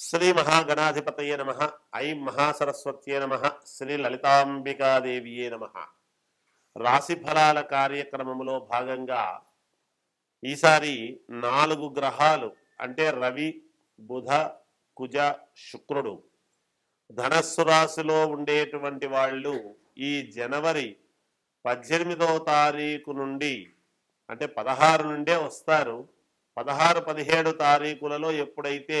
శ్రీ మహాగణాధిపతయే నమ ఐం మహాసరస్వత్యే నమ శ్రీ లలితాంబికాదేవియే నమ. రాశి ఫలాల కార్యక్రమంలో భాగంగా ఈసారి నాలుగు గ్రహాలు అంటే రవి బుధ కుజ శుక్రుడు ధనస్సు రాశిలో ఉండేటువంటి వాళ్ళు ఈ జనవరి పద్దెనిమిదవ తారీఖు నుండి అంటే పదహారు నుండే వస్తారు. పదహారు పదిహేడు తారీఖులలో ఎప్పుడైతే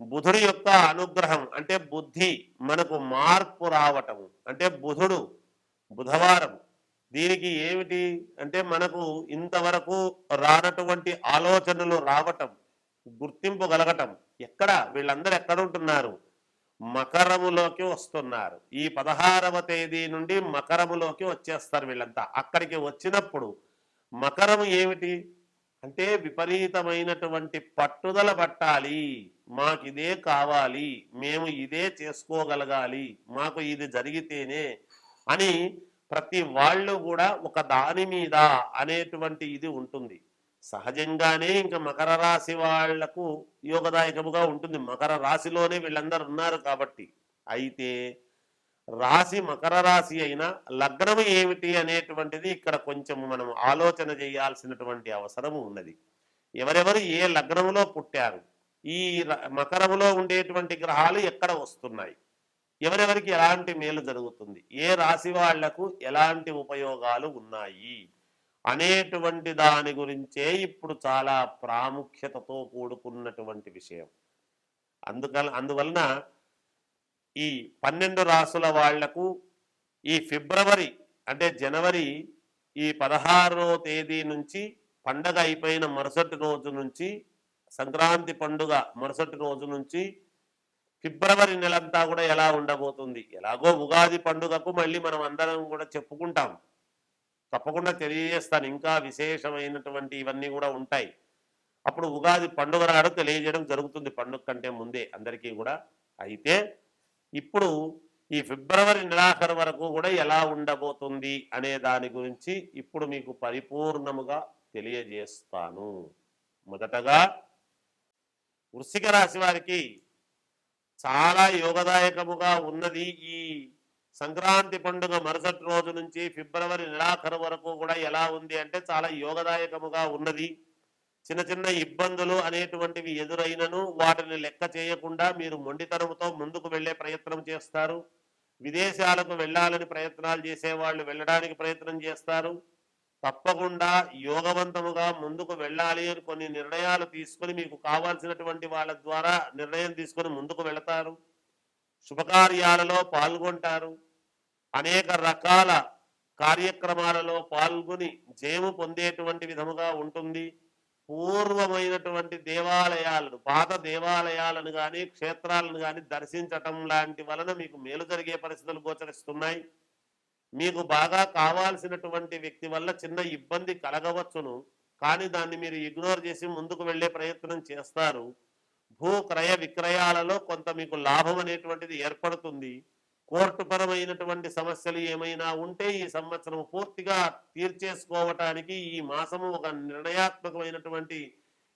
బుధుడి యొక్క అనుగ్రహం అంటే బుద్ధి మనకు మార్పు రావటము. అంటే బుధుడు బుధవారం దీనికి ఏమిటి అంటే మనకు ఇంతవరకు రానటువంటి ఆలోచనలు రావటం గుర్తింపు కలగటం ఎక్కడ? వీళ్ళందరూ ఎక్కడ ఉంటున్నారు మకరములోకి వస్తున్నారు. ఈ పదహారవ తేదీ నుండి మకరములోకి వచ్చేస్తారు వీళ్ళంతా. అక్కడికి వచ్చినప్పుడు మకరము ఏమిటి? అంటే విపరీతమైనటువంటి పట్టుదల పట్టాలి. మాకు ఇదే కావాలి మేము ఇదే చేసుకోగలగాలి మాకు ఇది జరిగితేనే అని ప్రతి వాళ్ళు కూడా ఒక దాని మీద అనేటువంటి ఇది ఉంటుంది. సహజంగానే ఇంకా మకర రాశి వాళ్ళకు యోగదాయకముగా ఉంటుంది. మకర రాశిలోనే వీళ్ళందరూ ఉన్నారు కాబట్టి. అయితే రాశి మకర రాశి అయినా లగ్నము ఏమిటి అనేటువంటిది ఇక్కడ కొంచెం మనం ఆలోచన చేయాల్సినటువంటి అవసరం ఉన్నది. ఎవరెవరు ఏ లగ్నములో పుట్టారు? ఈ మకరములో ఉండేటువంటి గ్రహాలు ఎక్కడ వస్తున్నాయి? ఎవరెవరికి ఎలాంటి మేలు జరుగుతుంది? ఏ రాశి వాళ్ళకు ఎలాంటి ఉపయోగాలు ఉన్నాయి? అనేటువంటి దాని గురించే ఇప్పుడు చాలా ప్రాముఖ్యతతో కూడుకున్నటువంటి విషయం. అందుకల అందువలన ఈ పన్నెండు రాసుల వాళ్ళకు ఈ ఫిబ్రవరి అంటే జనవరి ఈ పదహారో తేదీ నుంచి పండగ అయిపోయిన మరుసటి రోజు నుంచి సంక్రాంతి పండుగ మరుసటి రోజు నుంచి ఫిబ్రవరి నెలంతా కూడా ఎలా ఉండబోతుంది? ఎలాగో ఉగాది పండుగకు మళ్ళీ మనం అందరం కూడా చెప్పుకుంటాం. తప్పకుండా తెలియజేస్తాను. ఇంకా విశేషమైనటువంటి ఇవన్నీ కూడా ఉంటాయి. అప్పుడు ఉగాది పండుగ నాడు తెలియజేయడం జరుగుతుంది పండుగ కంటే ముందే అందరికీ కూడా. అయితే ఇప్పుడు ఈ ఫిబ్రవరి నెలాఖరు వరకు కూడా ఎలా ఉండబోతుంది అనే దాని గురించి ఇప్పుడు మీకు పరిపూర్ణముగా తెలియజేస్తాను. మొదటగా వృశ్చిక రాశి వారికి చాలా యోగదాయకముగా ఉన్నది ఈ సంక్రాంతి పండుగ మరుసటి రోజు నుంచి ఫిబ్రవరి నెలాఖరు వరకు కూడా ఎలా ఉంది అంటే చాలా యోగదాయకముగా ఉన్నది. చిన్న చిన్న ఇబ్బందులు అనేటువంటివి ఎదురైనను వాటిని లెక్క చేయకుండా మీరు మొండితనముతో ముందుకు వెళ్ళే ప్రయత్నం చేస్తారు. విదేశాలకు వెళ్ళాలని ప్రయత్నాలు చేసేవాళ్ళు వెళ్ళడానికి ప్రయత్నం చేస్తారు. తప్పకుండా యోగవంతముగా ముందుకు వెళ్ళాలి అని కొన్ని నిర్ణయాలు తీసుకొని మీకు కావాల్సినటువంటి వాళ్ళ ద్వారా నిర్ణయం తీసుకొని ముందుకు వెళతారు. శుభకార్యాలలో పాల్గొంటారు. అనేక రకాల కార్యక్రమాలలో పాల్గొని జయము పొందేటువంటి విధముగా ఉంటుంది. పూర్వమైనటువంటి దేవాలయాలను పాత దేవాలయాలను కానీ క్షేత్రాలను కానీ దర్శించటం లాంటి వలన మీకు మేలు జరిగే పరిస్థితులు గోచరిస్తున్నాయి. మీకు బాగా కావాల్సినటువంటి వ్యక్తి వల్ల చిన్న ఇబ్బంది కలగవచ్చును. కానీ దాన్ని మీరు ఇగ్నోర్ చేసి ముందుకు వెళ్ళే ప్రయత్నం చేస్తారు. భూ క్రయ విక్రయాలలో కొంత మీకు లాభం అనేటువంటిది ఏర్పడుతుంది. కోర్టుపరమైనటువంటి సమస్యలు ఏమైనా ఉంటే ఈ సంవత్సరం పూర్తిగా తీర్చేసుకోవటానికి ఈ మాసము ఒక నిర్ణయాత్మకమైనటువంటి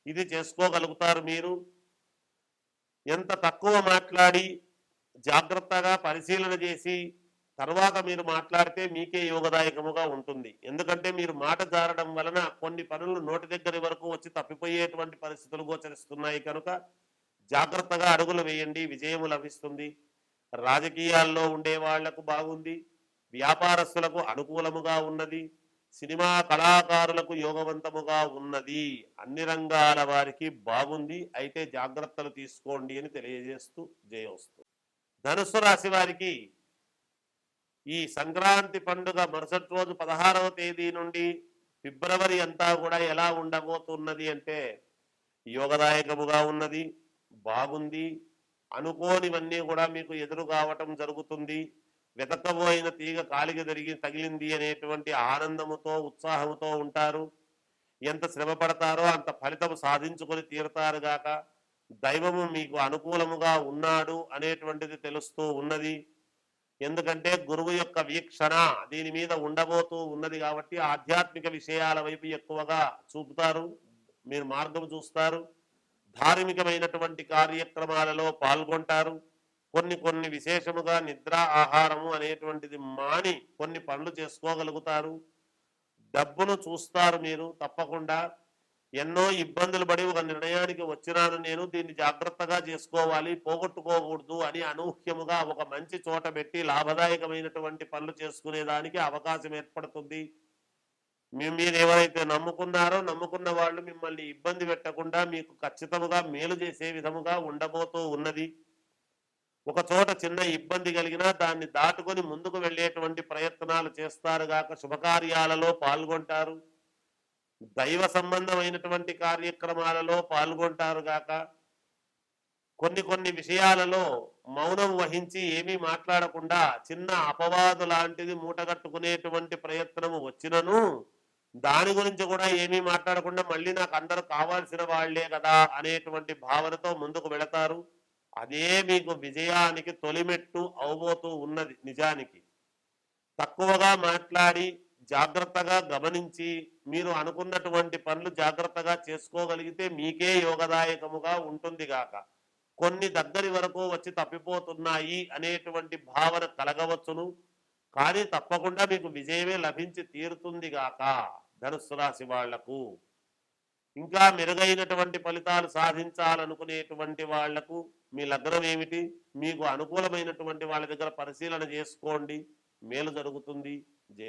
ఇది చేసుకోగలుగుతారు మీరు. ఎంత తక్కువ మాట్లాడి జాగ్రత్తగా పరిశీలన చేసి తర్వాత మీరు మాట్లాడితే మీకే యోగదాయకముగా ఉంటుంది. ఎందుకంటే మీరు మాట జారడం వలన కొన్ని పనులు నోటి దగ్గర వరకు వచ్చి తప్పిపోయేటువంటి పరిస్థితులు గోచరిస్తున్నాయి కనుక జాగ్రత్తగా అడుగులు వేయండి విజయము లభిస్తుంది. రాజకీయాల్లో ఉండే వాళ్ళకు బాగుంది వ్యాపారస్తులకు అనుకూలముగా ఉన్నది సినిమా కళాకారులకు యోగవంతముగా ఉన్నది. అన్ని రంగాల వారికి బాగుంది అయితే జాగ్రత్తలు తీసుకోండి అని తెలియజేస్తూ జయోస్తు ధనుసు రాశి వారికి ఈ సంక్రాంతి పండుగ మరుసటి రోజు పదహారవ తేదీ నుండి ఫిబ్రవరి అంతా కూడా ఎలా ఉండబోతున్నది అంటే యోగదాయకముగా ఉన్నది బాగుంది అనుకోనివన్నీ కూడా మీకు ఎదురు కావటం జరుగుతుంది. వెతకబోయిన తీగ కాలిక జరిగి తగిలింది అనేటువంటి ఆనందముతో ఉత్సాహముతో ఉంటారు. ఎంత శ్రమ పడతారో అంత ఫలితం సాధించుకొని తీరుతారు గాక దైవము మీకు అనుకూలముగా ఉన్నాడు అనేటువంటిది తెలుస్తూ ఉన్నది. ఎందుకంటే గురువు యొక్క వీక్షణ దీని మీద ఉండబోతూ ఉన్నది కాబట్టి ఆధ్యాత్మిక విషయాల వైపు ఎక్కువగా చూపుతారు మీరు మార్గం చూస్తారు ధార్మికమైనటువంటి కార్యక్రమాలలో పాల్గొంటారు. కొన్ని కొన్ని విశేషముగా నిద్ర ఆహారము అనేటువంటిది మాని కొన్ని పనులు చేసుకోగలుగుతారు. డబ్బును చూస్తారు మీరు తప్పకుండా. ఎన్నో ఇబ్బందులు పడి ఒక నిర్ణయానికి వచ్చినాను నేను. దీన్ని జాగ్రత్తగా చేసుకోవాలి పోగొట్టుకోకూడదు అని అనూహ్యముగా ఒక మంచి చోట పెట్టి లాభదాయకమైనటువంటి పనులు చేసుకునేదానికి అవకాశం ఏర్పడుతుంది. మీ- మీరు ఎవరైతే నమ్ముకున్నారో నమ్ముకున్న వాళ్ళు మిమ్మల్ని ఇబ్బంది పెట్టకుండా మీకు ఖచ్చితంగా మేలు చేసే విధముగా ఉండబోతూ ఉన్నది. ఒక చోట చిన్న ఇబ్బంది కలిగినా దాన్ని దాటుకొని ముందుకు వెళ్ళేటువంటి ప్రయత్నాలు చేస్తారు గాక శుభకార్యాలలో పాల్గొంటారు. దైవ సంబంధమైనటువంటి కార్యక్రమాలలో పాల్గొంటారు గాక. కొన్ని కొన్ని విషయాలలో మౌనం వహించి ఏమీ మాట్లాడకుండా చిన్న అపవాదు లాంటిది మూటగట్టుకునేటువంటి ప్రయత్నము వచ్చినను దాని గురించి కూడా ఏమీ మాట్లాడకుండా మళ్ళీ నాకు అందరూ కావాల్సిన వాళ్ళే కదా అనేటువంటి భావనతో ముందుకు వెళతారు. అదే మీకు విజయానికి తొలిమెట్టు అవబోతూ ఉన్నది నిజానికి. తక్కువగా మాట్లాడి జాగ్రత్తగా గమనించి మీరు అనుకున్నటువంటి పనులు జాగ్రత్తగా చేసుకోగలిగితే మీకే యోగదాయకముగా ఉంటుంది గాక. కొన్ని దగ్గరి వరకు వచ్చి తప్పిపోతున్నాయి అనేటువంటి భావన కలగవచ్చును. కానీ తప్పకుండా మీకు విజయమే లభించి తీరుతుంది గాక ధనుస్సు రాశి వాళ్ళకు. ఇంకా మెరుగైనటువంటి ఫలితాలు సాధించాలనుకునేటువంటి వాళ్ళకు మీ లగ్నం ఏమిటి? మీకు అనుకూలమైనటువంటి వాళ్ళ దగ్గర పరిశీలన చేసుకోండి. మేలు జరుగుతుంది. జయ